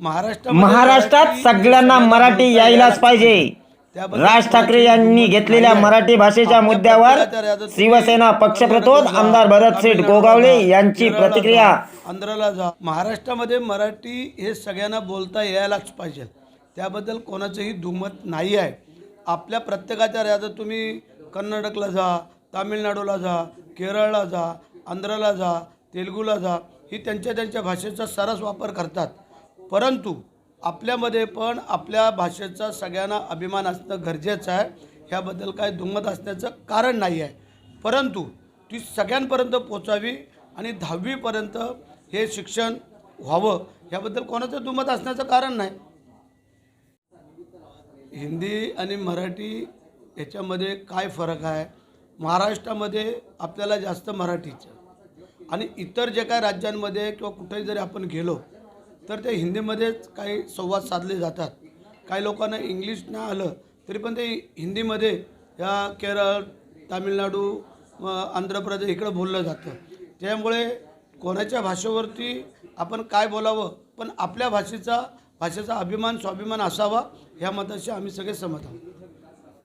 महाराष्ट्रात सगळ्यांना मराठी यायलाच पाहिजे. त्याबद्दल राज ठाकरे यांनी घेतलेल्या मराठी भाषेच्या मुद्द्यावर शिवसेना पक्षप्रतोद आमदार भरत शेठ गोगावले यांची प्रतिक्रिया. आंध्राला जा. महाराष्ट्रामध्ये मराठी हे सगळ्यांना बोलता यायलाच पाहिजे. त्याबद्दल कोणाचंही दुमत नाही आहे. आपल्या प्रत्येकाच्या राज्यात तुम्ही कर्नाटकला जा तामिळनाडूला जा केरळला जा आंध्राला जा तेलुगूला जा ही त्यांच्या त्यांच्या भाषेचा सरस वापर करतात. परंतु आपल्यामध्ये पण आपल्या भाषेचा सगळ्यांना अभिमान असणं गरजेचं आहे. ह्याबद्दल काय दुमत असण्याचं कारण नाही आहे. परंतु ती सगळ्यांपर्यंत पोचावी आणि दहावीपर्यंत हे शिक्षण व्हावं ह्याबद्दल कोणाचं दुमत असण्याचं कारण नाही. हिंदी आणि मराठी याच्यामध्ये काय फरक आहे? महाराष्ट्रामध्ये आपल्याला जास्त मराठीचं आणि इतर जे काय राज्यांमध्ये किंवा कुठेही जरी आपण गेलो तर ते हिंदीमध्येच काही संवाद साधले जातात. काही लोकांना इंग्लिश नाही आलं तरी पण ते हिंदीमध्ये या केरळ तामिळनाडू आंध्र प्रदेश इकडं बोललं जातं. त्यामुळे कोणाच्या भाषेवरती आपण काय बोलावं पण आपल्या भाषेचा भाषेचा अभिमान स्वाभिमान असावा ह्या मताशी आम्ही सगळे सहमत आहोत.